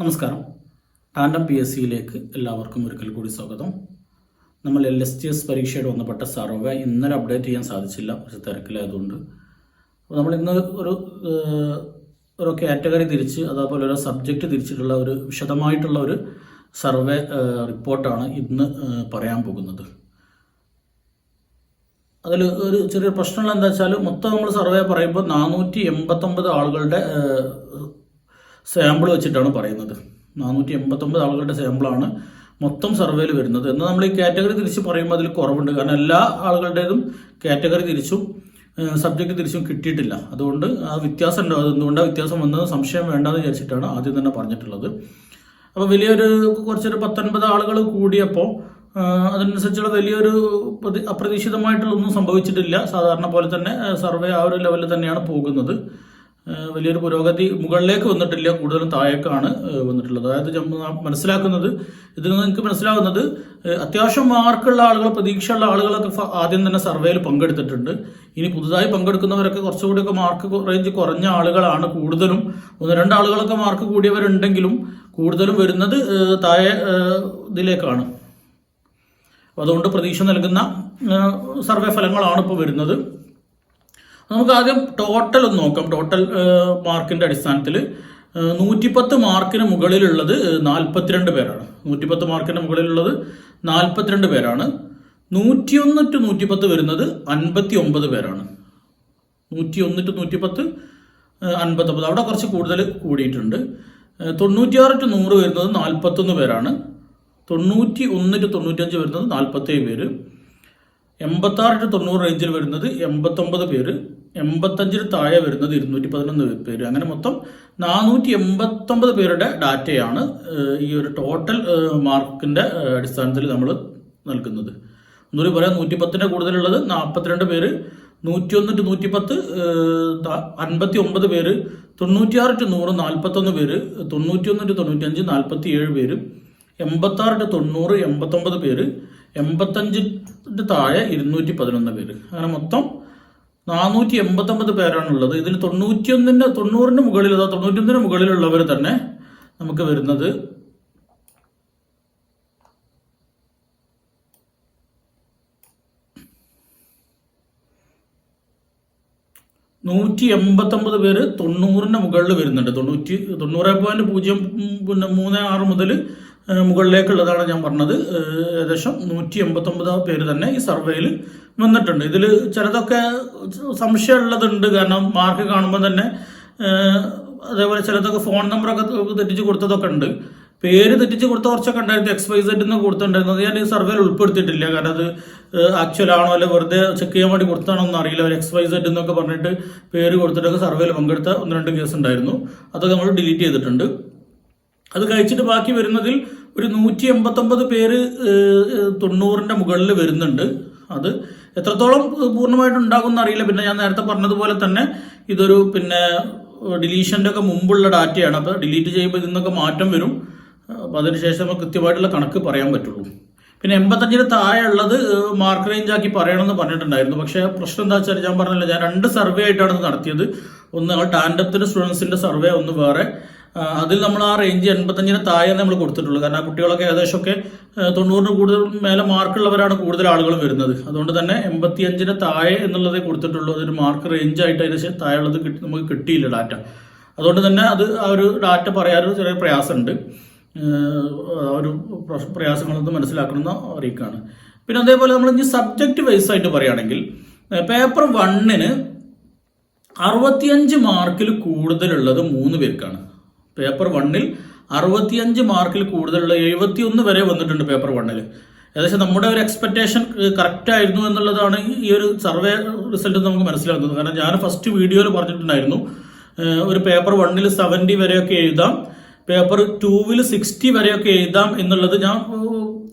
നമസ്കാരം. Tandem P S സിയിലേക്ക് എല്ലാവർക്കും ഒരിക്കൽ കൂടി സ്വാഗതം. നമ്മൾ എൽ എസ് ടി എസ് പരീക്ഷയുടെ ഒന്നപ്പെട്ട സർവേ ഇന്നലെ അപ്ഡേറ്റ് ചെയ്യാൻ സാധിച്ചില്ല. പക്ഷെ തിരക്കിലായതുകൊണ്ട്. അപ്പോൾ നമ്മൾ ഇന്ന് ഒരു ഒരു കാറ്റഗറി തിരിച്ച് അതേപോലെ ഒരു സബ്ജക്റ്റ് തിരിച്ചിട്ടുള്ള ഒരു വിശദമായിട്ടുള്ള ഒരു സർവേ റിപ്പോർട്ടാണ് ഇന്ന് പറയാൻ പോകുന്നത്. അതിൽ ഒരു ചെറിയ പ്രശ്നമുള്ള എന്താ വെച്ചാൽ മൊത്തം നമ്മൾ സർവേ പറയുമ്പോൾ നാനൂറ്റി എൺപത്തൊമ്പത് ആളുകളുടെ സാമ്പിൾ വെച്ചിട്ടാണ് പറയുന്നത്. നാനൂറ്റി എൺപത്തൊമ്പത് ആളുകളുടെ സാമ്പിളാണ് മൊത്തം സർവേയിൽ വരുന്നത്. എന്നാൽ നമ്മൾ ഈ കാറ്റഗറി തിരിച്ച് പറയുമ്പോൾ അതിൽ കുറവുണ്ട്. കാരണം എല്ലാ ആളുകളുടേതും കാറ്റഗറി തിരിച്ചും സബ്ജക്റ്റ് തിരിച്ചും കിട്ടിയിട്ടില്ല. അതുകൊണ്ട് ആ വ്യത്യാസം ഉണ്ടാവും അത് വ്യത്യാസം വന്നത്? സംശയം വേണ്ടെന്ന് വിചാരിച്ചിട്ടാണ് ആദ്യം തന്നെ പറഞ്ഞിട്ടുള്ളത്. അപ്പോൾ വലിയൊരു കുറച്ചൊരു പത്തൊൻപത് ആളുകൾ കൂടിയപ്പോൾ അതിനനുസരിച്ചുള്ള വലിയൊരു അപ്രതീക്ഷിതമായിട്ടുള്ള ഒന്നും സംഭവിച്ചിട്ടില്ല. സാധാരണ പോലെ തന്നെ സർവേ ആ ഒരു ലെവലിൽ തന്നെയാണ് പോകുന്നത്. വലിയൊരു പുരോഗതി മുകളിലേക്ക് വന്നിട്ടില്ല കൂടുതലും താഴേക്കാണ് വന്നിട്ടുള്ളത്. അതായത് മനസ്സിലാക്കുന്നത് ഇതിൽ നിന്ന് എനിക്ക് മനസ്സിലാകുന്നത് അത്യാവശ്യം മാർക്കുള്ള ആളുകൾ പ്രതീക്ഷയുള്ള ആളുകളൊക്കെ ആദ്യം തന്നെ സർവേയിൽ പങ്കെടുത്തിട്ടുണ്ട്. ഇനി പുതുതായി പങ്കെടുക്കുന്നവരൊക്കെ കുറച്ചുകൂടിയൊക്കെ മാർക്ക് റേഞ്ച് കുറഞ്ഞ ആളുകളാണ് കൂടുതലും. ഒന്ന് രണ്ട് ആളുകളൊക്കെ മാർക്ക് കൂടിയവരുണ്ടെങ്കിലും കൂടുതലും വരുന്നത് താഴെ ഇതിലേക്കാണ്. അതുകൊണ്ട് പ്രതീക്ഷ നൽകുന്ന സർവേ ഫലങ്ങളാണ് ഇപ്പോൾ വരുന്നത്. നമുക്ക് ആദ്യം ടോട്ടൽ ഒന്ന് നോക്കാം. ടോട്ടൽ മാർക്കിന്റെ അടിസ്ഥാനത്തിൽ നൂറ്റിപ്പത്ത് മാർക്കിന് മുകളിലുള്ളത് നാൽപ്പത്തിരണ്ട് പേരാണ്. നൂറ്റിപ്പത്ത് മാർക്കിന് മുകളിലുള്ളത് നാൽപ്പത്തിരണ്ട് പേരാണ്. നൂറ്റിയൊന്ന് ടു നൂറ്റിപ്പത്ത് വരുന്നത് അൻപത്തി ഒമ്പത് പേരാണ്. നൂറ്റി ഒന്ന് ടു നൂറ്റിപ്പത്ത് അൻപത്തൊമ്പത്. അവിടെ കുറച്ച് കൂടുതൽ കൂടിയിട്ടുണ്ട്. തൊണ്ണൂറ്റിയാറ് ടു നൂറ് വരുന്നത് നാൽപ്പത്തൊന്ന് പേരാണ്. തൊണ്ണൂറ്റി ഒന്ന് ടു തൊണ്ണൂറ്റഞ്ച് വരുന്നത് നാൽപ്പത്തേഴ് പേര്. എൺപത്താറ് ടു തൊണ്ണൂറ് റേഞ്ചിൽ വരുന്നത് എൺപത്തൊമ്പത് പേര് എൺപത്തഞ്ചിന് താഴെ വരുന്നത് ഇരുന്നൂറ്റി പതിനൊന്ന് പേര്. അങ്ങനെ മൊത്തം നാനൂറ്റി എൺപത്തൊമ്പത് പേരുടെ ഡാറ്റയാണ് ഈ ഒരു ടോട്ടൽ മാർക്കിന്റെ അടിസ്ഥാനത്തിൽ നമ്മൾ നൽകുന്നത്. ഒന്നുകൂടി പറയാം നൂറ്റി പത്തിന്റെ കൂടുതലുള്ളത് നാൽപ്പത്തിരണ്ട് പേര് നൂറ്റിയൊന്ന് ടു നൂറ്റിപ്പത്ത് അൻപത്തി ഒമ്പത് പേര് തൊണ്ണൂറ്റിയാറ് ടു നൂറ് നാൽപ്പത്തൊന്ന് പേര് തൊണ്ണൂറ്റിയൊന്ന് ടു തൊണ്ണൂറ്റഞ്ച് നാൽപ്പത്തി ഏഴ് പേര് എൺപത്താറ് ടു തൊണ്ണൂറ് എൺപത്തൊമ്പത് പേര് എൺപത്തഞ്ചിന്റെ താഴെ ഇരുന്നൂറ്റി പതിനൊന്ന് പേര്. അങ്ങനെ മൊത്തം നാനൂറ്റി എൺപത്തൊമ്പത് പേരാണുള്ളത്. ഇതിൽ തൊണ്ണൂറ്റിയൊന്നിന്റെ തൊണ്ണൂറിന് മുകളിൽ അതോ തൊണ്ണൂറ്റൊന്നിന് മുകളിലുള്ളവർ തന്നെ നമുക്ക് വരുന്നത് നൂറ്റി എൺപത്തൊമ്പത് പേര് തൊണ്ണൂറിന്റെ മുകളിൽ വരുന്നുണ്ട്. തൊണ്ണൂറ്റി തൊണ്ണൂറ് പോയിന്റ് പൂജ്യം പിന്നെ മൂന്ന് ആറ് മുതൽ മുകളിലേക്കുള്ളതാണ് ഞാൻ പറഞ്ഞത്. ഏകദേശം നൂറ്റി എൺപത്തൊമ്പത് പേര് തന്നെ ഈ സർവേയിൽ വന്നിട്ടുണ്ട്. ഇതിൽ ചിലതൊക്കെ സംശയമുള്ളതുണ്ട്. കാരണം മാർക്ക് കാണുമ്പോൾ തന്നെ അതേപോലെ ചിലതൊക്കെ ഫോൺ നമ്പറൊക്കെ തെറ്റിച്ച് കൊടുത്തതൊക്കെ ഉണ്ട്. പേര് തെറ്റിച്ച് കൊടുത്ത കുറച്ചൊക്കെ ഉണ്ടായിരുന്നു. എക്സ് വൈ സെഡ് എന്ന് അത് ഞാൻ ഈ സർവേയിൽ ഉൾപ്പെടുത്തിയിട്ടില്ല. കാരണം അത് ആക്ച്വൽ ആണോ അല്ലെ വെറുതെ ചെക്ക് ചെയ്യാൻ വേണ്ടി കൊടുത്താണോ എന്ന് അറിയില്ല. ഒരു എക്സ് വൈ സെഡ് എന്നൊക്കെ പറഞ്ഞിട്ട് പേര് കൊടുത്തിട്ടൊക്കെ സർവേയിൽ പങ്കെടുത്ത ഒന്ന് രണ്ട് കേസ് ഉണ്ടായിരുന്നു. അതൊക്കെ നമ്മൾ ഡിലീറ്റ് ചെയ്തിട്ടുണ്ട്. അത് കഴിച്ചിട്ട് ബാക്കി വരുന്നതിൽ ഒരു നൂറ്റി എൺപത്തൊമ്പത് പേര് തൊണ്ണൂറിന്റെ മുകളിൽ വരുന്നുണ്ട്. അത് എത്രത്തോളം പൂർണമായിട്ട് ഉണ്ടാകും അറിയില്ല. പിന്നെ ഞാൻ നേരത്തെ പറഞ്ഞതുപോലെ തന്നെ ഇതൊരു പിന്നെ ഡിലീഷന്റെ ഒക്കെ മുമ്പുള്ള ഡാറ്റയാണ്. അപ്പോൾ ഡിലീറ്റ് ചെയ്യുമ്പോൾ ഇതിന്നൊക്കെ മാറ്റം വരും. അപ്പോൾ അതിനുശേഷം നമുക്ക് കൃത്യമായിട്ടുള്ള കണക്ക് പറയാൻ പറ്റുള്ളൂ. പിന്നെ എൺപത്തഞ്ചിന് താഴെ ഉള്ളത് മാർക്ക് റേഞ്ച് ആക്കി പറയണമെന്ന് പറഞ്ഞിട്ടുണ്ടായിരുന്നു. പക്ഷേ പ്രശ്നം എന്താ വെച്ചാൽ ഞാൻ പറഞ്ഞില്ല ഞാൻ രണ്ട് സർവേ ആയിട്ടാണ് നടത്തിയത്. ഒന്ന് ഞങ്ങൾ ടാൻഡത്തിന്റെ സ്റ്റുഡൻസിന്റെ സർവേ ഒന്ന് വേറെ. അതിൽ നമ്മൾ ആ റേഞ്ച് എൺപത്തഞ്ചിന് താഴെ നമ്മൾ കൊടുത്തിട്ടുള്ളൂ. കാരണം ആ കുട്ടികളൊക്കെ ഏകദേശമൊക്കെ തൊണ്ണൂറിന് കൂടുതൽ മേലെ മാർക്കുള്ളവരാണ് കൂടുതൽ ആളുകളും വരുന്നത്. അതുകൊണ്ട് തന്നെ എൺപത്തി അഞ്ചിന് താഴെ എന്നുള്ളതേ കൊടുത്തിട്ടുള്ളൂ. അതൊരു മാർക്ക് റേഞ്ച് ആയിട്ട് അതിന് താഴെയുള്ളത് കിട്ടി നമുക്ക് കിട്ടിയില്ല ഡാറ്റ അതുകൊണ്ട് തന്നെ അത് ആ ഒരു ഡാറ്റ പറയാനൊരു ചെറിയ പ്രയാസമുണ്ട്. ആ ഒരു പ്രയാസങ്ങളൊന്നും മനസ്സിലാക്കണമെന്ന് അറിയിക്കുകയാണ്. പിന്നെ അതേപോലെ നമ്മൾ ഇനി സബ്ജക്റ്റ് വൈസ് ആയിട്ട് പറയുകയാണെങ്കിൽ പേപ്പർ വണ്ണിന് അറുപത്തിയഞ്ച് മാർക്കിൽ കൂടുതലുള്ളത് മൂന്ന് പേർക്കാണ്. പേപ്പർ വണ്ണിൽ അറുപത്തിയഞ്ച് മാർക്കിൽ കൂടുതലുള്ള എഴുപത്തി ഒന്ന് വരെ വന്നിട്ടുണ്ട് പേപ്പർ വണ്ണിൽ. ഏകദേശം നമ്മുടെ ഒരു എക്സ്പെക്റ്റേഷൻ കറക്റ്റ് ആയിരുന്നു എന്നുള്ളതാണ് ഈ ഒരു സർവേ റിസൾട്ട് നമുക്ക് മനസ്സിലാകുന്നത്. കാരണം ഞാൻ ഫസ്റ്റ് വീഡിയോയിൽ പറഞ്ഞിട്ടുണ്ടായിരുന്നു ഒരു പേപ്പർ വണ്ണിൽ സെവന്റി വരെയൊക്കെ എഴുതാം പേപ്പർ ടൂവിൽ സിക്സ്റ്റി വരെയൊക്കെ എഴുതാം എന്നുള്ളത് ഞാൻ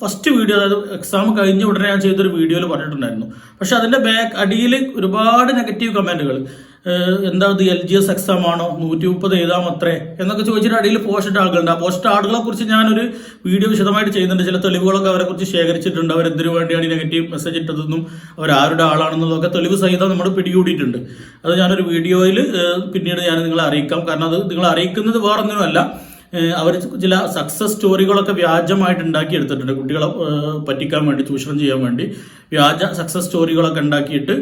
ഫസ്റ്റ് വീഡിയോ അതായത് എക്സാം കഴിഞ്ഞ ഉടനെ ഞാൻ ചെയ്തൊരു വീഡിയോയിൽ പറഞ്ഞിട്ടുണ്ടായിരുന്നു. പക്ഷെ അതിന്റെ ബാക്ക് അടിയിൽ ഒരുപാട് നെഗറ്റീവ് കമന്റുകൾ എന്താ ഇത് എൽ ജി എസ് എക്സാം ആണോ? നൂറ്റി മുപ്പത് എഴുതാം അത്രേ എന്നൊക്കെ ചോദിച്ചിട്ട് അടിയിൽ പോസ്റ്റ് ആളുകളുണ്ട്. ആ പോസ്റ്റ് ആളുകളെ കുറിച്ച് ഞാനൊരു വീഡിയോ വിശദമായിട്ട് ചെയ്യുന്നുണ്ട്. ചില തെളിവുകളൊക്കെ അവരെ കുറിച്ച് ശേഖരിച്ചിട്ടുണ്ട്. അവരെന്തിനു വേണ്ടിയാണ് നെഗറ്റീവ് മെസ്സേജ് ഇട്ടതെന്നും അവർ ആരുടെ ആളാണെന്നുള്ളതൊക്കെ തെളിവ് സഹിതം നമ്മൾ പിടികൂടിയിട്ടുണ്ട്. അത് ഞാനൊരു വീഡിയോയിൽ പിന്നീട് ഞാൻ നിങ്ങളെ അറിയിക്കാം. കാരണം അത് നിങ്ങളെ അറിയിക്കുന്നത് വേറൊന്നിനുമല്ല. അവർ ചില സക്സസ് സ്റ്റോറികളൊക്കെ വ്യാജമായിട്ട് ഉണ്ടാക്കി എടുത്തിട്ടുണ്ട് കുട്ടികളെ പറ്റിക്കാൻ വേണ്ടി ചൂഷണം ചെയ്യാൻ വേണ്ടി. വ്യാജ സക്സസ് സ്റ്റോറികളൊക്കെ ഉണ്ടാക്കിയിട്ട്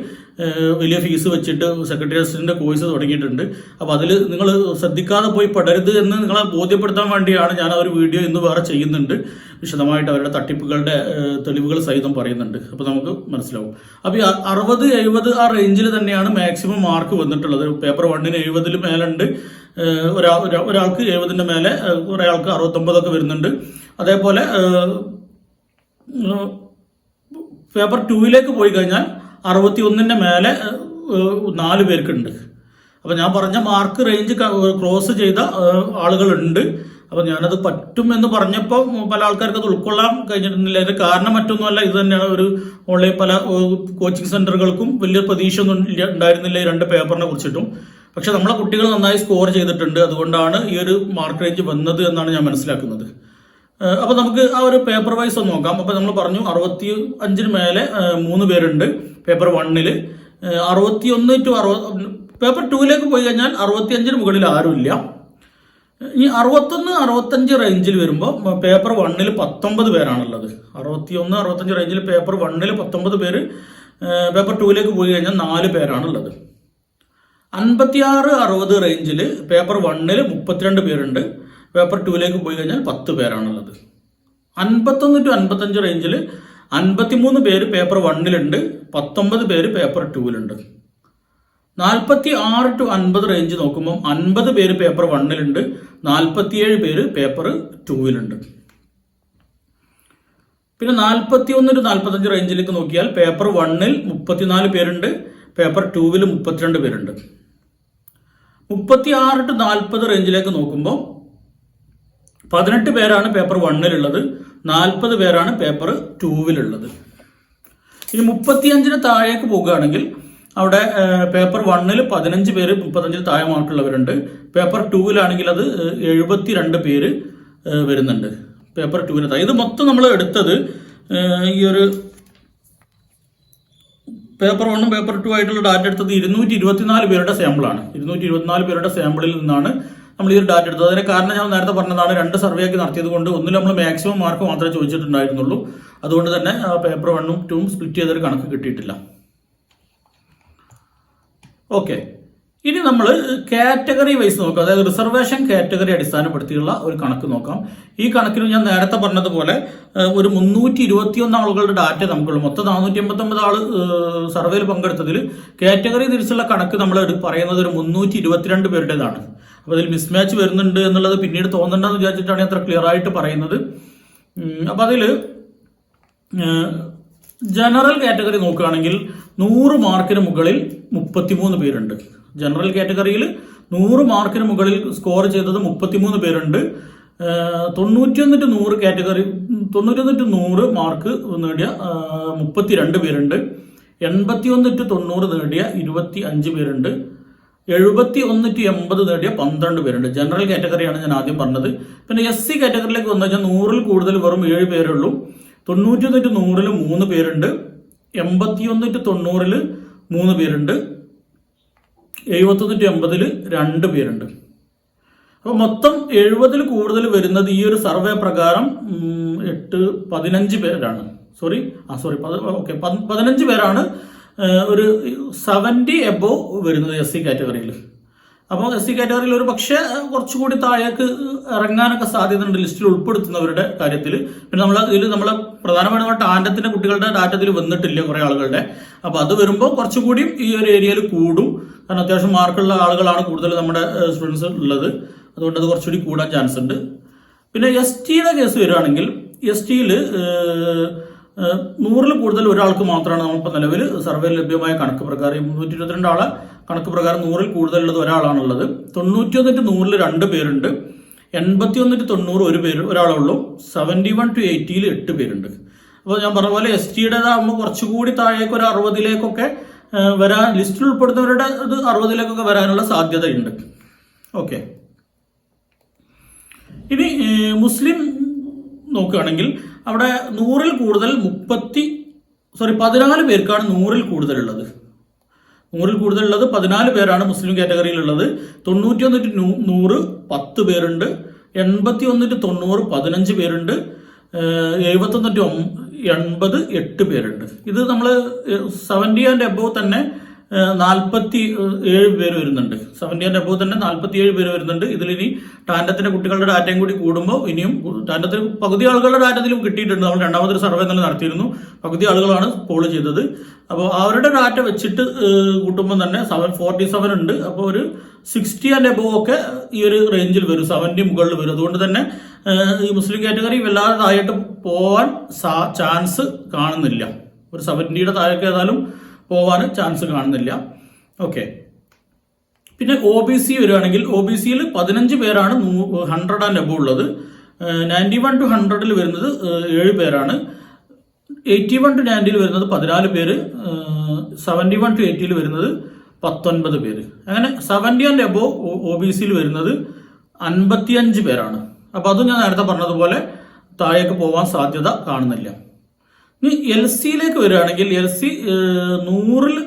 വലിയ ഫീസ് വെച്ചിട്ട് സെക്രട്ടറി അസിസ്റ്റന്റ് കോഴ്സ് തുടങ്ങിയിട്ടുണ്ട്. അപ്പോൾ അതിൽ നിങ്ങൾ ശ്രദ്ധിക്കാതെ പോയി പടരുത് എന്ന് നിങ്ങളെ ബോധ്യപ്പെടുത്താൻ വേണ്ടിയാണ് ഞാൻ ആ ഒരു വീഡിയോ ഇന്ന് വേറെ ചെയ്യുന്നുണ്ട്. വിശദമായിട്ട് അവരുടെ തട്ടിപ്പുകളുടെ തെളിവുകൾ സഹിതം പറയുന്നുണ്ട്. അപ്പോൾ നമുക്ക് മനസ്സിലാവും. അപ്പോൾ ഈ അറുപത് എഴുപത് ആ റേഞ്ചിൽ തന്നെയാണ് മാക്സിമം മാർക്ക് വന്നിട്ടുള്ളത്. പേപ്പർ വണ്ണിന് എഴുപതിൽ മേലുണ്ട്. ഒരാ ഒരാ- ഒരാൾക്ക് എഴുപതിന്റെ മേലെ ഒരാൾക്ക് അറുപത്തൊമ്പതൊക്കെ വരുന്നുണ്ട്. അതേപോലെ പേപ്പർ ടൂവിലേക്ക് പോയി കഴിഞ്ഞാൽ അറുപത്തി ഒന്നിന്റെ മേലെ നാല് പേർക്കുണ്ട്. അപ്പോൾ ഞാൻ പറഞ്ഞ മാർക്ക് റേഞ്ച് ക്രോസ് ചെയ്ത ആളുകളുണ്ട്. അപ്പോൾ ഞാനത് പറ്റും എന്ന് പറഞ്ഞപ്പോൾ പല ആൾക്കാർക്ക് അത് ഉൾക്കൊള്ളാൻ കഴിഞ്ഞിരുന്നില്ല. അതിന്റെ കാരണം മറ്റൊന്നുമല്ല ഇത് തന്നെയാണ് ഒരു ഓൺലൈൻ പല കോച്ചിങ് സെന്ററുകൾക്കും വലിയ പ്രതീക്ഷ ഒന്നും ഉണ്ടായിരുന്നില്ല ഈ രണ്ട് പേപ്പറിനെ കുറിച്ചിട്ടും. പക്ഷെ നമ്മളെ കുട്ടികൾ നന്നായി സ്കോർ ചെയ്തിട്ടുണ്ട്. അതുകൊണ്ടാണ് ഈ ഒരു മാർക്ക് റേഞ്ച് വന്നത് എന്നാണ് ഞാൻ മനസ്സിലാക്കുന്നത്. അപ്പോൾ അപ്പൊ നമുക്ക് ആ ഒരു പേപ്പർ വൈസ് ഒന്ന് നോക്കാം. അപ്പോൾ നമ്മൾ പറഞ്ഞു അറുപത്തി അഞ്ചിന് മേലെ മൂന്ന് പേരുണ്ട് പേപ്പർ വണ്ണിൽ അറുപത്തി ഒന്ന് ടു അറുപത് പേപ്പർ ടൂവിലേക്ക് പോയി കഴിഞ്ഞാൽ അറുപത്തി അഞ്ചിന് മുകളിൽ ആരുമില്ല. ഈ അറുപത്തൊന്ന് അറുപത്തഞ്ച് റേഞ്ചിൽ വരുമ്പോൾ പേപ്പർ വണ്ണിൽ പത്തൊമ്പത് പേരാണുള്ളത്. അറുപത്തി ഒന്ന് അറുപത്തഞ്ച് റേഞ്ചിൽ പേപ്പർ വണ്ണിൽ പത്തൊമ്പത് പേര് പേപ്പർ ടൂവിലേക്ക് പോയി കഴിഞ്ഞാൽ നാല് പേരാണുള്ളത്. അൻപത്തിയാറ് അറുപത് റേഞ്ചിൽ പേപ്പർ വണ്ണിൽ മുപ്പത്തിരണ്ട് പേരുണ്ട്. പേപ്പർ ടൂവിലേക്ക് പോയി കഴിഞ്ഞാൽ പത്ത് പേരാണുള്ളത്. അൻപത്തൊന്ന് ടു അൻപത്തഞ്ച് റേഞ്ചിൽ അൻപത്തിമൂന്ന് പേര് പേപ്പർ വണ്ണിലുണ്ട് പത്തൊമ്പത് പേര് പേപ്പർ ടൂവിലുണ്ട് നാൽപ്പത്തി ആറ് ടു അൻപത് റേഞ്ച് നോക്കുമ്പോൾ അൻപത് പേര് പേപ്പർ വണ്ണിലുണ്ട് നാൽപ്പത്തിയേഴ് പേര് പേപ്പർ ടൂവിലുണ്ട് പിന്നെ നാൽപ്പത്തി ഒന്ന് ടു നാൽപ്പത്തഞ്ച് റേഞ്ചിലേക്ക് നോക്കിയാൽ പേപ്പർ വണ്ണിൽ മുപ്പത്തിനാല് പേരുണ്ട് പേപ്പർ ടൂവിൽ മുപ്പത്തിരണ്ട് പേരുണ്ട്. മുപ്പത്തി ആറ് ടു നാൽപ്പത് റേഞ്ചിലേക്ക് നോക്കുമ്പോൾ പതിനെട്ട് പേരാണ് പേപ്പർ വണ്ണിലുള്ളത് നാൽപ്പത് പേരാണ് പേപ്പർ ടൂവിലുള്ളത് ഇനി മുപ്പത്തിയഞ്ചിന് താഴേക്ക് പോകുകയാണെങ്കിൽ അവിടെ പേപ്പർ വണ്ണിൽ പതിനഞ്ച് പേര് മുപ്പത്തഞ്ചിന് താഴെ മാർക്കുള്ളവരുണ്ട് പേപ്പർ ടൂവിലാണെങ്കിൽ അത് എഴുപത്തി രണ്ട് പേര് വരുന്നുണ്ട്. പേപ്പർ ടൂവിന് താഴെ ഇത് മൊത്തം നമ്മൾ എടുത്തത് ഈ ഒരു പേപ്പർ വണ്ണും പേപ്പർ ടു ആയിട്ടുള്ള ഡാറ്റ എടുത്തത് ഇരുന്നൂറ്റി ഇരുപത്തിനാല് പേരുടെ സാമ്പിളാണ് ഇരുന്നൂറ്റി ഇരുപത്തിനാല് പേരുടെ സാമ്പിളിൽ നിന്നാണ് നമ്മൾ ഈ ഒരു ഡാറ്റ എടുത്തത്. അതിന് കാരണം ഞാൻ നേരത്തെ പറഞ്ഞതാണ് രണ്ട് സർവേ ഒക്കെ നടത്തിയത് കൊണ്ട് ഒന്നിൽ നമ്മൾ മാക്സിമം മാർക്ക് മാത്രമേ ചോദിച്ചിട്ടുണ്ടായിരുന്നുള്ളൂ. അതുകൊണ്ട് തന്നെ പേപ്പർ വണ്ണും ടൂവും സ്പ്ലിറ്റ് ചെയ്തൊരു കണക്ക് കിട്ടിയിട്ടില്ല. ഓക്കെ ഇനി നമ്മൾ കാറ്റഗറി വൈസ് നോക്കാം. അതായത് റിസർവേഷൻ കാറ്റഗറി അടിസ്ഥാനപ്പെടുത്തിയുള്ള ഒരു കണക്ക് നോക്കാം. ഈ കണക്കിന് ഞാൻ നേരത്തെ പറഞ്ഞതുപോലെ ഒരു മുന്നൂറ്റി ഇരുപത്തിയൊന്ന് ആളുകളുടെ ഡാറ്റ നമുക്കുള്ളൂ. മൊത്തം നാനൂറ്റി എൺപത്തൊമ്പത് ആൾ സർവേയിൽ പങ്കെടുത്തതിൽ കാറ്റഗറി തിരിച്ചുള്ള കണക്ക് നമ്മൾ പറയുന്നത് ഒരു മുന്നൂറ്റി ഇരുപത്തിരണ്ട് പേരുടേതാണ്. അപ്പോൾ അതിൽ മിസ്മാച്ച് വരുന്നുണ്ട് എന്നുള്ളത് പിന്നീട് തോന്നണ്ടെന്ന് വിചാരിച്ചിട്ടാണ് അത്ര ക്ലിയർ ആയിട്ട് പറയുന്നത്. അപ്പോൾ അതിൽ ജനറൽ കാറ്റഗറി നോക്കുകയാണെങ്കിൽ നൂറ് മാർക്കിന് മുകളിൽ മുപ്പത്തിമൂന്ന് പേരുണ്ട്. ജനറൽ കാറ്റഗറിയിൽ നൂറ് മാർക്കിന് മുകളിൽ സ്കോർ ചെയ്തത് മുപ്പത്തിമൂന്ന് പേരുണ്ട്. തൊണ്ണൂറ്റിയൊന്ന് ടു നൂറ് കാറ്റഗറി തൊണ്ണൂറ്റൊന്ന് ടു നൂറ് മാർക്ക് നേടിയ മുപ്പത്തിരണ്ട് പേരുണ്ട്. എൺപത്തിയൊന്ന് ടു തൊണ്ണൂറ് നേടിയ ഇരുപത്തി അഞ്ച് പേരുണ്ട്. എഴുപത്തി ഒന്ന് ടു എൺപത് നേടിയ പന്ത്രണ്ട് പേരുണ്ട്. ജനറൽ കാറ്റഗറിയാണ് ഞാൻ ആദ്യം പറഞ്ഞത്. പിന്നെ എസ് സി കാറ്റഗറിയിലേക്ക് വന്നു കഴിഞ്ഞാൽ നൂറിൽ കൂടുതൽ വെറും ഏഴ് പേരുള്ളൂ തൊണ്ണൂറ്റൊന്ന് ടു നൂറിൽ മൂന്ന് പേരുണ്ട്. എൺപത്തിയൊന്ന് ടു തൊണ്ണൂറിൽ മൂന്ന് പേരുണ്ട്. എഴുപത്തൊന്ന് ടു എൺപതിൽ രണ്ട് പേരുണ്ട്. അപ്പോൾ മൊത്തം എഴുപതിൽ കൂടുതൽ വരുന്നത് ഈ ഒരു സർവേ പ്രകാരം എട്ട് പതിനഞ്ച് പേരാണ്. സോറി ആ സോറി ഓക്കെ പതിനഞ്ച് പേരാണ് ഒരു സെവന്റി എബോ വരുന്നത് എസ് സി കാറ്റഗറിയിൽ അപ്പോൾ എസ് സി കാറ്റഗറിയിൽ ഒരു പക്ഷേ കുറച്ചുകൂടി താഴേക്ക് ഇറങ്ങാനൊക്കെ സാധ്യതയുണ്ട് ലിസ്റ്റിൽ ഉൾപ്പെടുത്തുന്നവരുടെ കാര്യത്തിൽ. പിന്നെ നമ്മൾ ഇതിൽ നമ്മൾ പ്രധാനമായിട്ടും ടാൻഡത്തിന്റെ കുട്ടികളുടെ ഡാറ്റത്തിൽ വന്നിട്ടില്ല കുറേ ആളുകളുടെ. അപ്പോൾ അത് വരുമ്പോൾ കുറച്ചുകൂടി ഈ ഒരു ഏരിയയിൽ കൂടും. കാരണം അത്യാവശ്യം മാർക്കുള്ള ആളുകളാണ് കൂടുതൽ നമ്മുടെ സ്റ്റുഡൻസ് ഉള്ളത്. അതുകൊണ്ട് അത് കുറച്ചുകൂടി കൂടാൻ ചാൻസ് ഉണ്ട്. പിന്നെ എസ് ടിയുടെ കേസ് വരികയാണെങ്കിൽ എസ് ടിയിൽ നൂറിൽ കൂടുതൽ ഒരാൾക്ക് മാത്രമാണ് നമ്മളിപ്പോൾ നിലവിൽ സർവേ ലഭ്യമായ കണക്ക് പ്രകാരം മുന്നൂറ്റി ഇരുപത്തിരണ്ട് ആളെ കണക്ക് പ്രകാരം നൂറിൽ കൂടുതലുള്ളത് ഒരാളാണുള്ളത്. തൊണ്ണൂറ്റി ഒന്ന് നൂറിൽ രണ്ട് പേരുണ്ട്. എൺപത്തി ഒന്ന് ടു തൊണ്ണൂറ് ഒരു പേര് ഒരാളേ ഉള്ളൂ സെവന്റി വൺ ടു എയ്റ്റിയിൽ എട്ട് പേരുണ്ട്. അപ്പോൾ ഞാൻ പറഞ്ഞ പോലെ എസ് ടിയുടേതാകുമ്പോൾ കുറച്ചുകൂടി താഴേക്ക് ഒരു അറുപതിലേക്കൊക്കെ വരാൻ ലിസ്റ്റിൽ ഉൾപ്പെടുന്നവരുടെ ഇത് അറുപതിലേക്കൊക്കെ വരാനുള്ള സാധ്യതയുണ്ട്. ഓക്കെ. ഇനി മുസ്ലിം നോക്കുകയാണെങ്കിൽ അവിടെ നൂറിൽ കൂടുതൽ മുപ്പത്തി സോറി പതിനാല് പേർക്കാണ് നൂറിൽ കൂടുതലുള്ളത്. നൂറിൽ കൂടുതലുള്ളത് പതിനാല് പേരാണ് മുസ്ലിം കാറ്റഗറിയിലുള്ളത്. തൊണ്ണൂറ്റിയൊന്ന് ടു നൂ- നൂറ് പത്ത് പേരുണ്ട്. എൺപത്തി ഒന്ന് ടു തൊണ്ണൂറ് പതിനഞ്ച് പേരുണ്ട്. എഴുപത്തൊന്ന് ടു എൺപത് എട്ട് പേരുണ്ട്. ഇത് നമ്മൾ സെവന്റി ആൻഡ് എബോവ് തന്നെ നാൽപ്പത്തി ഏഴ് പേര് വരുന്നുണ്ട്. സെവന്റി ആൻഡ് എബോവ് തന്നെ നാൽപ്പത്തി ഏഴ് പേര് വരുന്നുണ്ട്. ഇതിലിനി ടാൻഡത്തിന്റെ കുട്ടികളുടെ ഡാറ്റയും കൂടി കൂടുമ്പോൾ ഇനിയും ടാൻഡത്തിന് പകുതി ആളുകളുടെ ഡാറ്റത്തിലും കിട്ടിയിട്ടുണ്ട്. നമ്മൾ രണ്ടാമതൊരു സർവേ തന്നെ നടത്തിയിരുന്നു. പകുതി ആളുകളാണ് പോൾ ചെയ്തത്. അപ്പോൾ അവരുടെ ഡാറ്റ വെച്ചിട്ട് കൂട്ടുമ്പോൾ തന്നെ സെവൻ ഫോർട്ടി സെവൻ ഉണ്ട്. അപ്പോൾ ഒരു സിക്സ്റ്റി ആൻഡ് എബോവ് ഒക്കെ ഈ ഒരു റേഞ്ചിൽ വരും. സെവന്റി മുകളിൽ വരും. അതുകൊണ്ട് തന്നെ ഈ മുസ്ലിം കാറ്റഗറി വല്ലാതെ താഴോട്ട് പോവാൻ ചാൻസ് കാണുന്നില്ല. ഒരു സെവന്റിയുടെ താഴേക്ക് ഏതായാലും പോവാൻ ചാൻസ് കാണുന്നില്ല. ഓക്കെ പിന്നെ ഒ ബി സി വരികയാണെങ്കിൽ ഒ ബി സിയിൽ പതിനഞ്ച് പേരാണ് ഹൺഡ്രഡ് ആൻഡ് എബോ ഉള്ളത്. നയന്റി വൺ ടു ഹൺഡ്രഡിൽ വരുന്നത് ഏഴ് പേരാണ്. എയ്റ്റി വൺ ടു നയന്റിയിൽ വരുന്നത് പതിനാല് പേര്. സെവന്റി വൺ ടു എയ്റ്റിയിൽ വരുന്നത് പത്തൊൻപത് പേര്. അങ്ങനെ seventy and above O B സിയിൽ വരുന്നത് അൻപത്തിയഞ്ച് പേരാണ്. അപ്പോൾ അതും ഞാൻ നേരത്തെ പറഞ്ഞതുപോലെ താഴേക്ക് പോകാൻ സാധ്യത കാണുന്നില്ല. ഇനി എൽ സിയിലേക്ക് വരികയാണെങ്കിൽ എൽ സി നൂറിൽ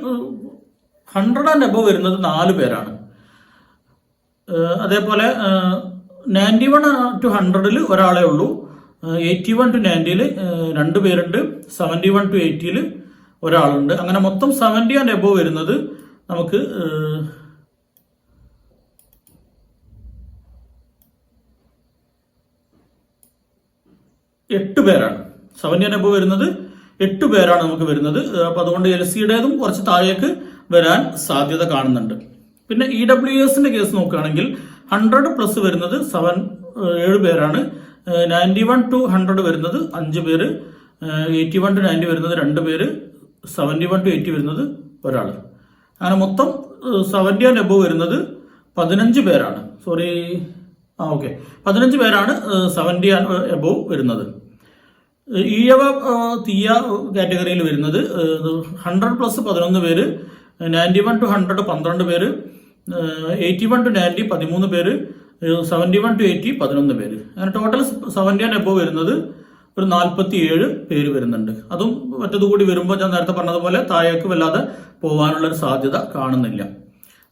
ഹൺഡ്രഡ് ആൻഡ് അബവ് വരുന്നത് നാല് പേരാണ്. അതേപോലെ നയന്റി വൺ ടു ഹൺഡ്രഡിൽ ഒരാളേ ഉള്ളൂ. എയ്റ്റി വൺ ടു നയന്റിയിൽ രണ്ട് പേരുണ്ട്. സെവന്റി വൺ ടു എയ്റ്റിയിൽ ഒരാളുണ്ട്. അങ്ങനെ മൊത്തം സെവന്റി ആൻഡ് എബോ വരുന്നത് നമുക്ക് എട്ട് പേരാണ്. സെവന്റി ആൻഡ് എബോ വരുന്നത് എട്ട് പേരാണ് നമുക്ക് വരുന്നത്. അപ്പോൾ അതുകൊണ്ട് എൽ സിയുടേതും കുറച്ച് താഴേക്ക് വരാൻ സാധ്യത കാണുന്നുണ്ട്. പിന്നെ ഇ ഡബ്ല്യു എസിന്റെ കേസ് നോക്കുകയാണെങ്കിൽ ഹൺഡ്രഡ് പ്ലസ് വരുന്നത് സെവൻ ഏഴ് പേരാണ്. നയന്റി വൺ ടു ഹൺഡ്രഡ് വരുന്നത് അഞ്ച് പേര്. എയ്റ്റി വൺ ടു നയന്റി വരുന്നത് രണ്ട് പേര്. സെവന്റി വൺ ടു എയ്റ്റി വരുന്നത് ഒരാൾ അങ്ങനെ മൊത്തം സെവന്റി ആൻഡ് എബോ വരുന്നത് പതിനഞ്ച് പേരാണ്. സോറി ആ ഓക്കെ പതിനഞ്ച് പേരാണ് സെവന്റി ആൻഡ് എബോ വരുന്നത്. ഈഴവ തീയ കാറ്റഗറിയിൽ വരുന്നത് ഹൺഡ്രഡ് പ്ലസ് പതിനൊന്ന് പേര് നയന്റി വൺ ടു ഹൺഡ്രഡ് പന്ത്രണ്ട് പേര് എയ്റ്റി വൺ ടു നയന്റി പതിമൂന്ന് പേര് സെവന്റി വൺ ടു എയ്റ്റി പതിനൊന്ന് പേര്. അങ്ങനെ ടോട്ടൽ സെവന്റി ആൻഡ് എബോ വരുന്നത് ഒരു നാൽപ്പത്തി ഏഴ് പേര് വരുന്നുണ്ട്. അതും മറ്റത് കൂടി വരുമ്പോൾ ഞാൻ നേരത്തെ പറഞ്ഞതുപോലെ താഴേക്ക് വല്ലാതെ പോകാനുള്ള ഒരു സാധ്യത കാണുന്നില്ല.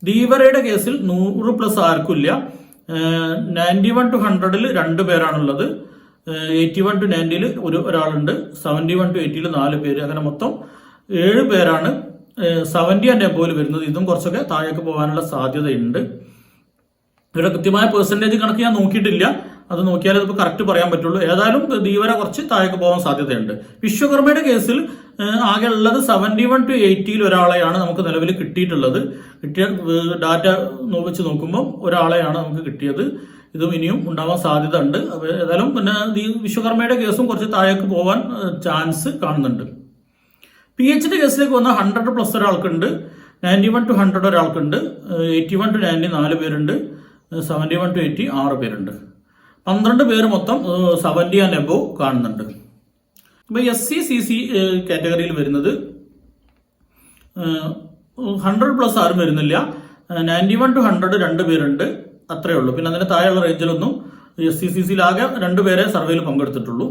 ദീവരയുടെ കേസിൽ നൂറ് പ്ലസ് ആർക്കും ഇല്ല. നയന്റി വൺ ടു ഹൺഡ്രഡിൽ രണ്ട് പേരാണുള്ളത്. എയ്റ്റി വൺ ടു നയന്റിയിൽ ഒരു ഒരാളുണ്ട്. സെവന്റി വൺ ടു എയ്റ്റിയിൽ നാല് പേര്. അങ്ങനെ മൊത്തം ഏഴ് പേരാണ്. സെവന്റി ആൻഡ് എബോയിൽ വരുന്നത്. ഇതും കുറച്ചൊക്കെ താഴേക്ക് പോകാനുള്ള സാധ്യതയുണ്ട്. ഇവിടെ കൃത്യമായ പെർസെന്റേജ് കണക്ക് ഞാൻ നോക്കിയിട്ടില്ല. അത് നോക്കിയാലേ ഇപ്പോൾ കറക്റ്റ് പറയാൻ പറ്റുള്ളൂ. ഏതായാലും ദീവര കുറച്ച് താഴേക്ക് പോകാൻ സാധ്യതയുണ്ട്. വിശ്വകർമ്മയുടെ കേസിൽ ആകെ ഉള്ളത് സെവന്റി വൺ ടു എയ്റ്റിയിൽ ഒരാളെയാണ് നമുക്ക് നിലവിൽ കിട്ടിയിട്ടുള്ളത്. കിട്ടിയ ഡാറ്റ വെച്ച് നോക്കുമ്പോൾ ഒരാളെയാണ് നമുക്ക് കിട്ടിയത്. ഇതും ഇനിയും ഉണ്ടാവാൻ സാധ്യത ഉണ്ട് ഏതായാലും പിന്നെ ഈ വിശ്വകർമ്മയുടെ കേസും കുറച്ച് താഴേക്ക് പോകാൻ ചാൻസ് കാണുന്നുണ്ട്. പി എച്ചിന്റെ കേസിലേക്ക് വന്ന ഹൺഡ്രഡ് പ്ലസ് ഒരാൾക്കുണ്ട്. നയന്റി വൺ ടു ഹൺഡ്രഡ് ഒരാൾക്കുണ്ട്. എയ്റ്റി വൺ ടു നയന്റി നാല് പേരുണ്ട്. സെവന്റി വൺ ടു എയ്റ്റി ആറ് പേരുണ്ട്. പന്ത്രണ്ട് പേര് മൊത്തം സെവന്റി ആൻഡ് എബോ കാണുന്നുണ്ട്. അപ്പോൾ എസ് സി സി സി കാറ്റഗറിയിൽ വരുന്നത് ഹൺഡ്രഡ് പ്ലസ് ആരും വരുന്നില്ല. നയന്റി വൺ ടു ഹൺഡ്രഡ് രണ്ട് പേരുണ്ട്. അത്രേ ഉള്ളൂ. പിന്നെ അതിന് താഴെയുള്ള റേഞ്ചിലൊന്നും എസ് സി സി സിയിലാകെ രണ്ടുപേരെ സർവേയിൽ പങ്കെടുത്തിട്ടുള്ളൂ.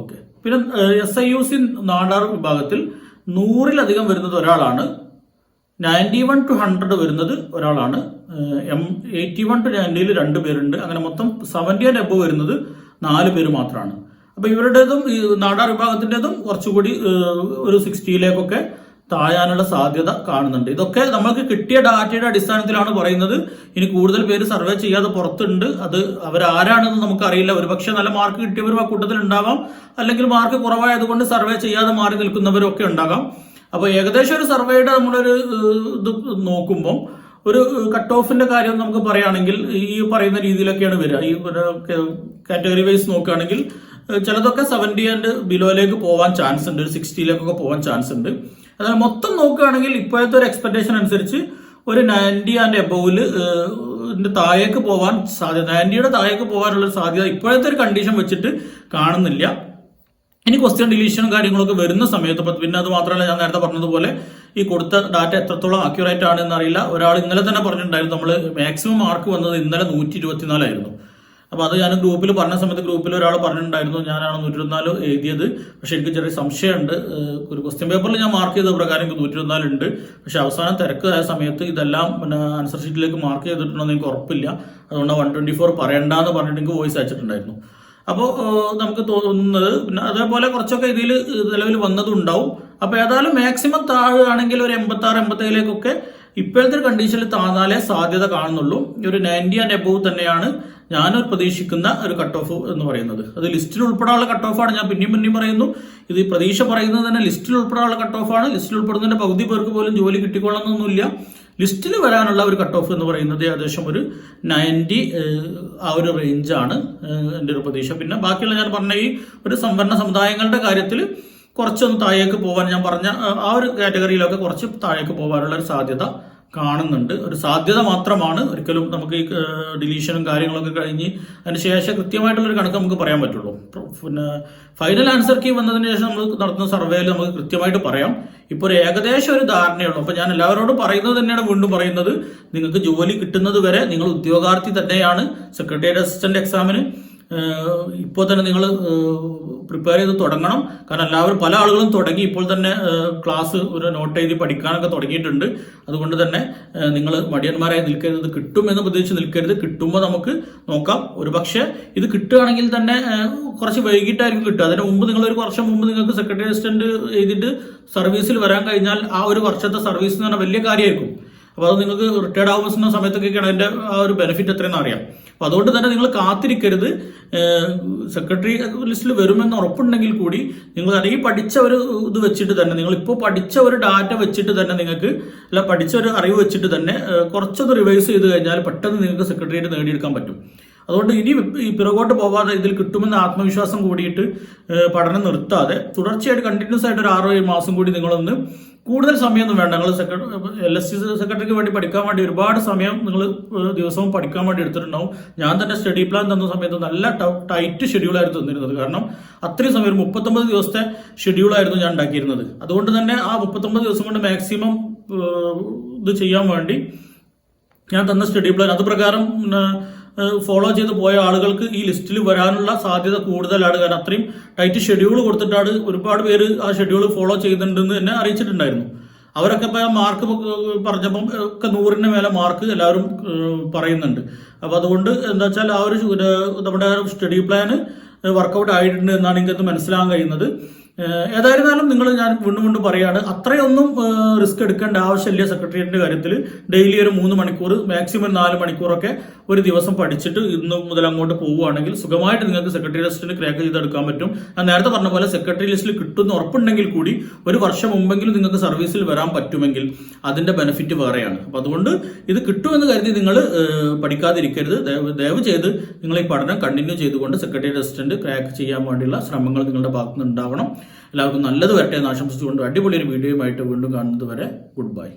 ഓക്കെ. പിന്നെ S I U C Nadar വിഭാഗത്തിൽ നൂറിലധികം വരുന്നത് ഒരാളാണ്. നയന്റി വൺ ടു ഹൺഡ്രഡ് വരുന്നത് ഒരാളാണ്. എം എയ്റ്റി വൺ ടു നയന്റിയിൽ രണ്ട് പേരുണ്ട്. അങ്ങനെ മൊത്തം സെവന്റി ആൻഡ് എബോ വരുന്നത് നാല് പേര് മാത്രമാണ് അപ്പോൾ ഇവരുടേതും ഈ നാടാർ വിഭാഗത്തിന്റെതും കുറച്ചുകൂടി ഒരു സിക്സ്റ്റിയിലേക്കൊക്കെ താഴാനുള്ള സാധ്യത കാണുന്നുണ്ട്. ഇതൊക്കെ നമ്മൾക്ക് കിട്ടിയ ഡാറ്റയുടെ അടിസ്ഥാനത്തിലാണ് പറയുന്നത്. ഇനി കൂടുതൽ പേര് സർവേ ചെയ്യാതെ പുറത്തുണ്ട്. അത് അവരാരാണെന്ന് നമുക്കറിയില്ല. ഒരുപക്ഷെ നല്ല മാർക്ക് കിട്ടിയവരും ആ കൂട്ടത്തിൽ ഉണ്ടാവാം. അല്ലെങ്കിൽ മാർക്ക് കുറവായതുകൊണ്ട് സർവേ ചെയ്യാതെ മാറി നിൽക്കുന്നവരും ഒക്കെ ഉണ്ടാകാം. അപ്പൊ ഏകദേശം ഒരു സർവേയുടെ നമ്മളൊരു ഇത് നോക്കുമ്പോൾ ഒരു കട്ട് ഓഫിന്റെ കാര്യം നമുക്ക് പറയുകയാണെങ്കിൽ ഈ പറയുന്ന രീതിയിലൊക്കെയാണ് വരിക. ഈ കാറ്റഗറി വൈസ് നോക്കുകയാണെങ്കിൽ ചിലതൊക്കെ സെവന്റി ആൻഡ് ബിലോയിലേക്ക് പോകാൻ ചാൻസ് ഉണ്ട്. ഒരു സിക്സ്റ്റിയിലേക്കൊക്കെ പോകാൻ ചാൻസ് ഉണ്ട്. അതായത് മൊത്തം നോക്കുകയാണെങ്കിൽ ഇപ്പോഴത്തെ ഒരു എക്സ്പെക്ടേഷൻ അനുസരിച്ച് ഒരു നയന്റി ആൻഡ് എബോവിൽ താഴേക്ക് പോകാൻ സാധ്യത നയന്റിയുടെ താഴേക്ക് പോകാനുള്ള സാധ്യത ഇപ്പോഴത്തെ ഒരു കണ്ടീഷൻ വെച്ചിട്ട് കാണുന്നില്ല. ഇനി ക്വസ്റ്റ്യൻ ഡിലീഷനും കാര്യങ്ങളൊക്കെ വരുന്ന സമയത്ത് പിന്നെ അത് മാത്രമല്ല ഞാൻ നേരത്തെ പറഞ്ഞതുപോലെ ഈ കൊടുത്ത ഡാറ്റ എത്രത്തോളം അക്യുറേറ്റ് ആണ് എന്നറിയില്ല. ഒരാൾ ഇന്നലെ തന്നെ പറഞ്ഞിട്ടുണ്ടായിരുന്നു നമ്മൾ മാക്സിമം മാർക്ക് വന്നത് ഇന്നലെ നൂറ്റി ഇരുപത്തിനാലായിരുന്നു. അപ്പോൾ അത് ഞാൻ ഗ്രൂപ്പിൽ പറഞ്ഞ സമയത്ത് ഗ്രൂപ്പിൽ ഒരാൾ പറഞ്ഞിട്ടുണ്ടായിരുന്നു ഞാനാണ് നൂറ്റി ഇരുപത്തിനാല് എഴുതിയത്. പക്ഷെ എനിക്ക് ചെറിയ സംശയമുണ്ട്. ഒരു ക്വസ്റ്റ്യൻ പേപ്പറിൽ ഞാൻ മാർക്ക് ചെയ്ത പ്രകാരം എനിക്ക് ഉണ്ട്. പക്ഷേ അവസാനം തിരക്കായ സമയത്ത് ഇതെല്ലാം പിന്നെ ആൻസർ ഷീറ്റിലേക്ക് മാർക്ക് ചെയ്തിട്ടുണ്ടോ എനിക്ക് ഉറപ്പില്ല. അതുകൊണ്ട് വൺ ട്വന്റി ഫോർ പറയണ്ടെന്ന് പറഞ്ഞിട്ട് എനിക്ക് വോയിസ് അയച്ചിട്ടുണ്ടായിരുന്നു. അപ്പോൾ നമുക്ക് തോന്നുന്നത് പിന്നെ അതേപോലെ കുറച്ചൊക്കെ ഇതിൽ നിലവിൽ വന്നതുണ്ടാവും അപ്പോൾ ഏതായാലും മാക്സിമം താഴുകയാണെങ്കിൽ ഒരു എൺപത്തി ആറ് എൺപത്തേഴിലേക്കൊക്കെ ഇപ്പോഴത്തെ കണ്ടീഷനിൽ താഴ്ന്നാലേ സാധ്യത കാണുന്നുള്ളൂ. ഒരു നയന്റി ആൻഡ് എബോവ് തന്നെയാണ് ഞാൻ പ്രതീക്ഷിക്കുന്ന ഒരു കട്ട് ഓഫ് എന്ന് പറയുന്നത്. അത് ലിസ്റ്റിൽ ഉൾപ്പെടാനുള്ള കട്ട് ഓഫാണ് ഞാൻ പിന്നെയും പിന്നെയും പറയുന്നു. ഇത് പ്രതീക്ഷ പറയുന്നത് തന്നെ ലിസ്റ്റിൽ ഉൾപ്പെടാനുള്ള കട്ട് ഓഫാണ് ലിസ്റ്റിൽ ഉൾപ്പെടുന്നതിന്റെ പകുതി പേർക്ക് പോലും ജോലി കിട്ടിക്കൊള്ളണമെന്നൊന്നുമില്ല. ലിസ്റ്റിൽ വരാനുള്ള ഒരു കട്ട് ഓഫ് എന്ന് പറയുന്നത് ഏകദേശം ഒരു നയന്റി ആ ഒരു റേഞ്ചാണ് എന്റെ ഒരു പ്രതീക്ഷ. പിന്നെ ബാക്കിയുള്ള ഞാൻ പറഞ്ഞ ഈ ഒരു സംവരണ സമുദായങ്ങളുടെ കാര്യത്തിൽ കുറച്ചൊന്ന് താഴേക്ക് പോകാൻ ഞാൻ പറഞ്ഞ ആ ഒരു കാറ്റഗറിയിലൊക്കെ കുറച്ച് താഴേക്ക് പോകാനുള്ള ഒരു സാധ്യത കാണുന്നുണ്ട്. ഒരു സാധ്യത മാത്രമാണ് ഒരിക്കലും നമുക്ക് ഈ ഡിലീഷനും കാര്യങ്ങളൊക്കെ കഴിഞ്ഞ് അതിന് ശേഷം കൃത്യമായിട്ടുള്ളൊരു കണക്ക് നമുക്ക് പറയാൻ പറ്റുള്ളൂ. പിന്നെ ഫൈനൽ ആൻസർ കീ വന്നതിന് ശേഷം നമ്മൾ നടത്തുന്ന സർവേയിൽ നമുക്ക് കൃത്യമായിട്ട് പറയാം. ഇപ്പോൾ ഒരു ഏകദേശം ഒരു ധാരണയുള്ളൂ. അപ്പോൾ ഞാൻ എല്ലാവരോടും പറയുന്നത് തന്നെയാണ് വീണ്ടും പറയുന്നത്. നിങ്ങൾക്ക് ജോലി കിട്ടുന്നത് വരെ നിങ്ങൾ ഉദ്യോഗാർത്ഥി തന്നെയാണ്. സെക്രട്ടേറിയറ്റ് അസിസ്റ്റന്റ് എക്സാമിന് ഇപ്പോൾ തന്നെ നിങ്ങൾ പ്രിപ്പയർ ചെയ്ത് തുടങ്ങണം. കാരണം എല്ലാവരും പല ആളുകളും തുടങ്ങി. ഇപ്പോൾ തന്നെ ക്ലാസ് ഒരു നോട്ട് എഴുതി പഠിക്കാനൊക്കെ തുടങ്ങിയിട്ടുണ്ട്. അതുകൊണ്ട് തന്നെ നിങ്ങൾ മടിയന്മാരായി നിൽക്കരുത്. കിട്ടുമെന്ന് പ്രതീക്ഷിച്ച് നിൽക്കരുത്. കിട്ടുമ്പോൾ നമുക്ക് നോക്കാം. ഒരു പക്ഷേ ഇത് കിട്ടുകയാണെങ്കിൽ തന്നെ കുറച്ച് വൈകിട്ടായിരിക്കും കിട്ടുക. അതിന് മുമ്പ് നിങ്ങൾ ഒരു വർഷം മുമ്പ് നിങ്ങൾക്ക് സെക്രട്ടറി അസിസ്റ്റന്റ് ചെയ്തിട്ട് സർവീസിൽ വരാൻ കഴിഞ്ഞാൽ ആ ഒരു വർഷത്തെ സർവീസ് എന്ന് പറഞ്ഞാൽ വലിയ കാര്യമായിരിക്കും. അപ്പോൾ അത് നിങ്ങൾക്ക് റിട്ടയർഡ് ആവുന്ന സമയത്തൊക്കെയാണ് അതിന്റെ ആ ഒരു ബെനിഫിറ്റ് എത്രയെന്ന് അറിയാം. അപ്പോൾ അതുകൊണ്ട് തന്നെ നിങ്ങൾ കാത്തിരിക്കരുത്. സെക്രട്ടറി ലിസ്റ്റിൽ വരുമെന്ന് ഉറപ്പുണ്ടെങ്കിൽ കൂടി നിങ്ങൾ അല്ലെങ്കിൽ പഠിച്ച ഒരു ഇത് വെച്ചിട്ട് തന്നെ നിങ്ങൾ ഇപ്പോൾ പഠിച്ച ഒരു ഡാറ്റ വെച്ചിട്ട് തന്നെ നിങ്ങൾക്ക് അല്ല പഠിച്ച ഒരു അറിവ് വെച്ചിട്ട് തന്നെ കുറച്ചൊന്ന് റിവൈസ് ചെയ്ത് കഴിഞ്ഞാൽ പെട്ടെന്ന് നിങ്ങൾക്ക് സെക്രട്ടറിയേറ്റ് നേടിയെടുക്കാൻ പറ്റും. അതുകൊണ്ട് ഇനി ഈ പിറകോട്ട് പോകാതെ ഇതിൽ കിട്ടുമെന്ന ആത്മവിശ്വാസം കൂടിയിട്ട് പഠനം നിർത്താതെ തുടർച്ചയായിട്ട് കണ്ടിന്യൂസ് ആയിട്ട് ഒരു ആറോ ഏഴ് മാസം കൂടി നിങ്ങളൊന്ന് കൂടുതൽ സമയമൊന്നും വേണ്ട. നിങ്ങൾ സെക്രട്ടറി എൽ എസ് സി സെക്രട്ടറിക്ക് വേണ്ടി പഠിക്കാൻ വേണ്ടി ഒരുപാട് സമയം നിങ്ങൾ ദിവസവും പഠിക്കാൻ വേണ്ടി എടുത്തിട്ടുണ്ടാവും. ഞാൻ തന്നെ സ്റ്റഡി പ്ലാൻ തന്ന സമയത്ത് നല്ല ടൈറ്റ് ഷെഡ്യൂളായിരുന്നു തന്നിരുന്നത്. കാരണം അത്രയും സമയം ഒരു മുപ്പത്തൊമ്പത് ദിവസത്തെ ഷെഡ്യൂളായിരുന്നു ഞാൻ ഉണ്ടാക്കിയിരുന്നത്. അതുകൊണ്ട് തന്നെ ആ മുപ്പത്തൊമ്പത് ദിവസം കൊണ്ട് മാക്സിമം ഇത് ചെയ്യാൻ വേണ്ടി ഞാൻ തന്ന സ്റ്റഡി പ്ലാൻ അത് പ്രകാരം ഫോളോ ചെയ്ത് പോയ ആളുകൾക്ക് ഈ ലിസ്റ്റിൽ വരാനുള്ള സാധ്യത കൂടുതലാണ്. കാരണം അത്രയും ടൈറ്റ് ഷെഡ്യൂൾ കൊടുത്തിട്ടാണ് ഒരുപാട് പേര് ആ ഷെഡ്യൂൾ ഫോളോ ചെയ്യുന്നുണ്ടെന്ന് തന്നെ അറിയിച്ചിട്ടുണ്ടായിരുന്നു. അവരൊക്കെ ഇപ്പം മാർക്ക് പറഞ്ഞപ്പം ഒക്കെ നൂറിന് മേലെ മാർക്ക് എല്ലാവരും പറയുന്നുണ്ട്. അപ്പം അതുകൊണ്ട് എന്താ വെച്ചാൽ ആ ഒരു നമ്മുടെ സ്റ്റഡി പ്ലാന് വർക്കൗട്ട് ആയിട്ടുണ്ട് എന്നാണ് എനിക്കത് മനസ്സിലാകാൻ കഴിയുന്നത്. ഏതായിരുന്നാലും നിങ്ങൾ ഞാൻ വീണ്ടും വീണ്ടും പറയാണ് അത്രയൊന്നും റിസ്ക് എടുക്കേണ്ട ആവശ്യമില്ല സെക്രട്ടേറിയറ്റിന്റെ കാര്യത്തിൽ ഡെയിലി ഒരു മൂന്ന് മണിക്കൂർ മാക്സിമം നാല് മണിക്കൂറൊക്കെ ഒരു ദിവസം പഠിച്ചിട്ട് ഇന്ന് മുതൽ അങ്ങോട്ട് പോവുകയാണെങ്കിൽ സുഖമായിട്ട് നിങ്ങൾക്ക് സെക്രട്ടറി ലിസ്റ്റിന് ക്രാക്ക് ചെയ്തെടുക്കാൻ പറ്റും. ഞാൻ നേരത്തെ പറഞ്ഞ പോലെ സെക്രട്ടറി ലിസ്റ്റിൽ കിട്ടുന്ന ഉറപ്പുണ്ടെങ്കിൽ കൂടി ഒരു വർഷം മുമ്പെങ്കിലും നിങ്ങൾക്ക് സർവീസിൽ വരാൻ പറ്റുമെങ്കിൽ അതിന്റെ ബെനിഫിറ്റ് വേറെയാണ്. അപ്പൊ അതുകൊണ്ട് ഇത് കിട്ടുമെന്ന് കരുതി നിങ്ങൾ പഠിക്കാതിരിക്കരുത്. ദയവ് ചെയ്ത് നിങ്ങൾ ഈ പഠനം കണ്ടിന്യൂ ചെയ്തുകൊണ്ട് സെക്രട്ടറി അസിസ്റ്റന്റ് ക്രാക്ക് ചെയ്യാൻ വേണ്ടിയുള്ള ശ്രമങ്ങൾ നിങ്ങളുടെ ഭാഗത്തുനിന്ന് ഉണ്ടാവണം എല്ലാവർക്കും നല്ലത് വരട്ടെ എന്ന് ആശംസിച്ചുകൊണ്ട് അടിപൊളി ഒരു വീഡിയോയുമായിട്ട് വീണ്ടും കാണുന്നത് വരെ ഗുഡ് ബൈ